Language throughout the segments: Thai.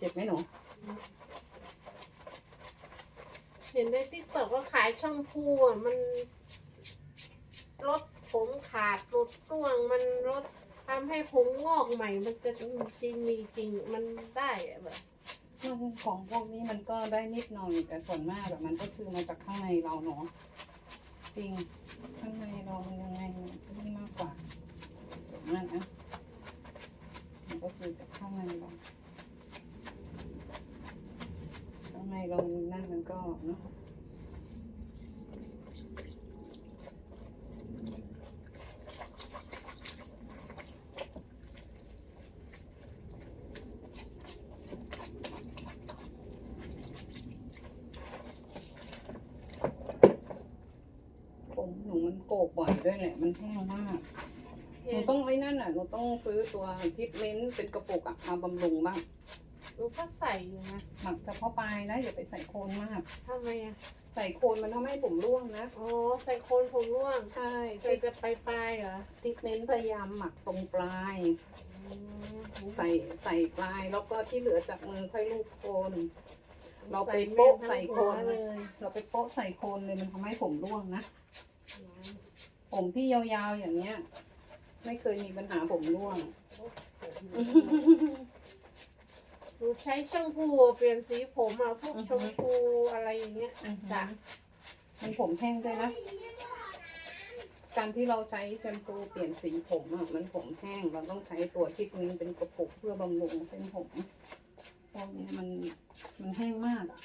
เจ็บไหมหนู เห็นในติ๊กต็อกว่าขายแชมพูอะมันลดผมขาดลดร่วงมันลดทำให้ผมงอกใหม่ มันจะจริงมีจริงมันได้อะแบบมันของพวกนี้มันก็ได้นิดหน่อยแต่ส่วนมากแบบมันก็คือมาจากข้างในเราเนาะจริงข้างในเรามันยังไงมันก็มากกว่าส่วนมากนะมันก็คือจากข้างในเราข้างในเรานั่นมันก็ เนาะผมหนูมันโกกบ่อยด้วยแหละ มันแห้งมากหเห็นูนต้องไอ้นั่นอะ หนูต้องซื้อตัวทิทเมนต์เป็นกระปุกอะมาบำรุงบ้างห นูก็ใส่อยู่นะหมักเฉพาะปลายนะอย่าไปใส่โคนมาก ทำไมอะใส่โคนมันทำให้ผมร่วงนะ อ๋อใส่โคนผมร่วงใช่ใส่จะไปปลายๆเหรอทิทเมนต์พยายามหมักตรงปลาย อืมใส่ใส่ปลายแล้วก็ที่เหลือจากมือค่อยลูบโคน เราไปใส่โป๊ะแม่งทั้งใส่โคนหัวเลย เราไปโป๊ะใส่โคนเลยมันทำให้ผมร่วงนะ ผมพี่ยาวๆอย่างเนี้ย ไม่เคยมีปัญหาผมร่วง หนูใช้แชมพูเปลี่ยนสีผมอะพวกชมพูอะไรอย่างเงี้ยอือฮึสระมันผมแห้งด้วยนะ การที่เราใช้แชมพูเปลี่ยนสีผมอะมันผมแห้ง เราต้องใช้ตัวที่นี้เป็นกระปุกเพื่อบำรุงเส้นผมพวกนี้มันมันแห้งมากอะ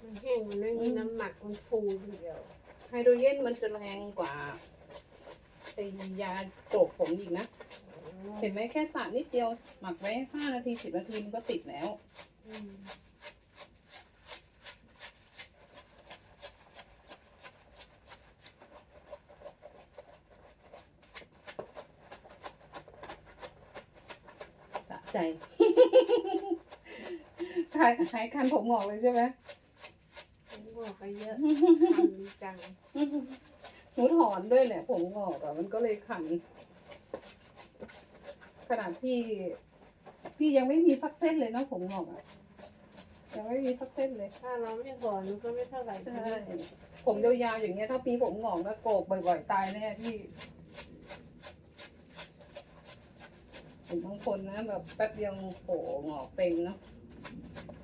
มันแห้งมันไม่มีน้ำหนักมันฟูทีเดียวไฮโดรเจนมันจะแรงกว่าไอยาโกรกผมอีกนะ เห็นไหมแค่สระนิดเดียวหมักไว้ห้านาทีสิบนาทีมันก็ติดแล้วอืมสะใจหายหายคันผมหงอกเลยใช่ไหมผมบอกไปเยอะคันจังหนูถอนด้วยแหละผมงอกอะมันก็เลยขัน ขนาดพี่พี่ยังไม่มีสักเส้นเลยนะผมงอกอะยังไม่มีสักเส้นเลย ถ้าเราไม่ถอนมันก็ไม่เท่าไหร่ใช่ผมยาวๆอย่างเงี้ยถ้าปีผมงอกแล้วโกกบ่อยๆตายแน่พี่เห็นบางคนนะแบบแป๊บเดียวโผล่งอกเต็มเนาะ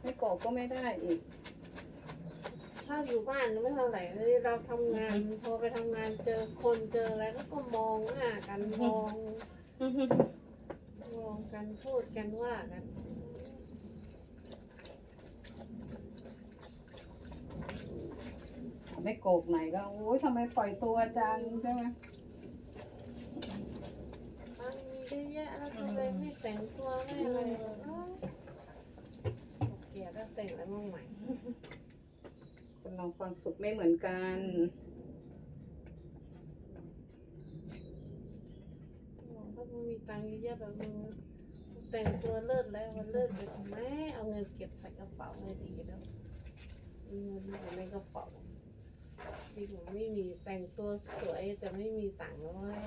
ไม่โกกก็ไม่ได้อีก ถ้าอยู่บ้านก็ไม่เท่าไหร่เลยเราทำงานพอไปทำงานเจอคนเจออะไรก็ก็มองหน้ากันมองมอ งกันพูดกันว่ากันไม่โกกไหนก็โอ้ยทำไมปล่อยตัวจังใช่ไหมมันมีเยอะแยะแล้วทำไมไม่แต่งตัวไม่อะไรเอ้ยเกลียดแล้วแต่งอะไรมั่งใหม่ คนเราความสุขไม่เหมือนกัน ถ้ามึงมี ตังค์เยอะๆแบบมึงแต่งตัวเลิศแล้วมันเลิศไปทำไมเอาเงินเก็บใส่กระเป๋าไม่ดีแล้วเงินอยู่ในกระเป๋าที่ผมไม่มีแต่งตัวสวยแต่ไม่มีตังค์แล้วเว้ย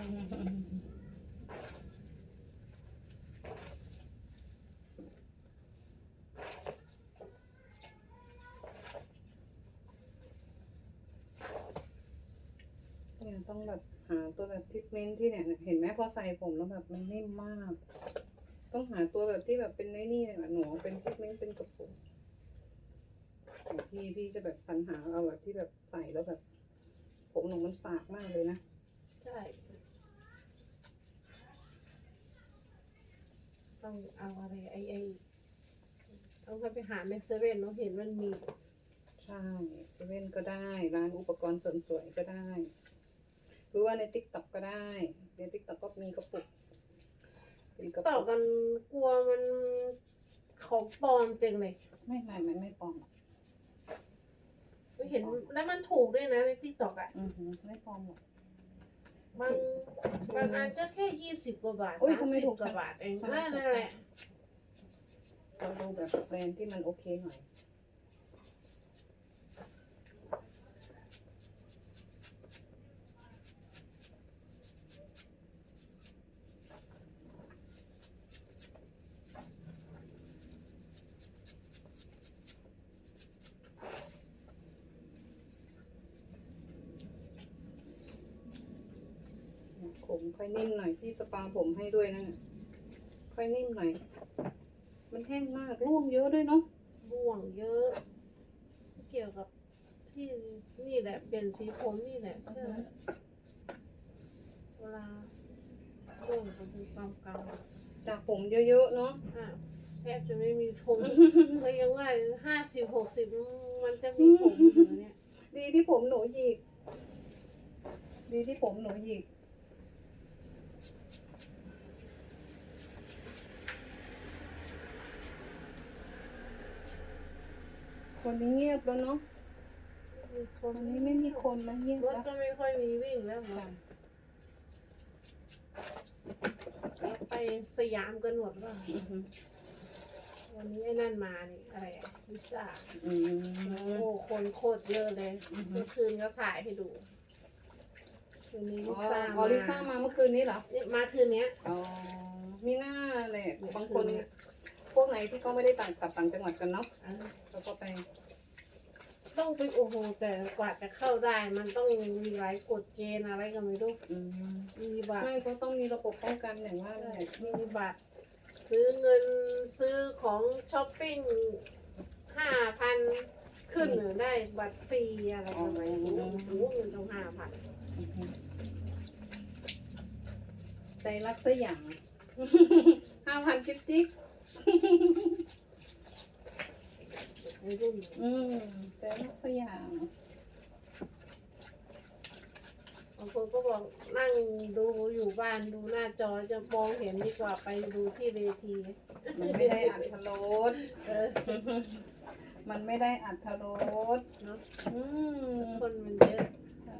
เนี่ยต้องแบบหาตัวแบบทรีท เมนต์ที่เนี่ย เห็นไหมพอใส่ผมแล้วแบบมันนิ่มมาก ต้องหาตัวแบบที่แบบเป็นไอ้นี่เนี่ยหนูเป็นทรีทเมนต์เป็นกระปุกของพี่พี่จะแบบสรรหาเอาแบบที่แบบใส่แล้วแบบ ผมหนูมันสากมากเลยนะ ใช่ ต้องเอาอะไรไอไอต้องไปหาแม็กเซเว่นเนาะเห็นมันมี ใช่เซเว่นก็ได้ ร้านอุปกรณ์เสริมสวยก็ได้ หรือว่าในติ๊กต็อกก็ได้ในติ๊กต็อกก็มีกระปุกเป็นกระต่อปุกกันกลัวมันของปลอมจริงเลยไม่ไม่ไม่ไม่ปลอมหรอกไม่เห็นแล้วมันถูกด้วยนะในทิกตอกอะอือหือไม่ปลอมหรอก บางบางอันก็แค่ยี่สิบกว่าบาทอุ๊ยสามทำไมสิบถูกกว่าจังบาทเองทำไมนั่นถูกนั่นแหละเราดูแบบแบรนด์ที่มันโอเคหน่อย ผมค่อยนิ่มหน่อยพี่สปาผมให้ด้วยนะเนี่ยค่อยนิ่มหน่อย มันแห้งมากร่วงเยอะด้วยเนาะร่วงเยอะ เกี่ยวกับที่นี่แหละเปลี่ยนสีผมนี่แหละเชื่อเวลาร่วงจะดูความเก่าจากผมเยอะๆเนาะอะแทบจะไม่มีผมเคยยังว่าห้าสิบหกสิบมันจะมีผมอยู่เนี่ย ดีที่ผมหนูหยิกดีที่ผมหนูหยิก วันนี้เงียบแล้วเนาะมีควันนี้ไม่มีคนแล้วเงียบรถแล้วก็ไม่ค่อยมีวิ่งแล้วหมค่ะดเราไปสยามกันหมดว่าอือฮึวันนี้ไอ้นั่นมานี่อะไรอะลิซ่าอืโอ้มคนโคตรเยอะเลยอือฮึเมื่อคืนก็ถ่ายให้ดูคืนนี้อ๋ลิอซ่าอ๋อลิซ่ามาเมื่อคืนนี้เหรอ เนี่ยมาคืนเนี้ย อ๋อ มีหน้าแหละเนี่ยบางคนคือเนี่ย พวกไหนที่เขาไม่ได้ต่างกลับต่างจังหวัดกันเนาะอะเราก็ไปต้องไปโอ้โหแต่กว่าจะเข้าได้มันต้องมีหลายกฎเกณฑ์อะไรก็ไม่รู้อืมมีบัตรไม่เขาต้องมีระบบป้องกันอย่างว่าแหละมีบัตร ซื้อเงินซื้อของช้อปปิ้งห้าพันขึ้นหรือได้บัตรฟรีอะไรก็ไม่รู้โอ้โหเงินต้องห้าพันอือฮึใจรักสยามห้าพันจิ๊บจิ๊บไม่รุ่น อืมใจรักสยามบางคนก็บอกนั่งดูอยู่บ้านดูหน้าจอจะมองเห็นดีกว่าไปดูที่เวทีมันไม่ได้อัดรสเออมันไม่ได้อัดรสเนาะอืมคนมันเยอะใช่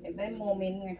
อยากได้โมเมนต์ไง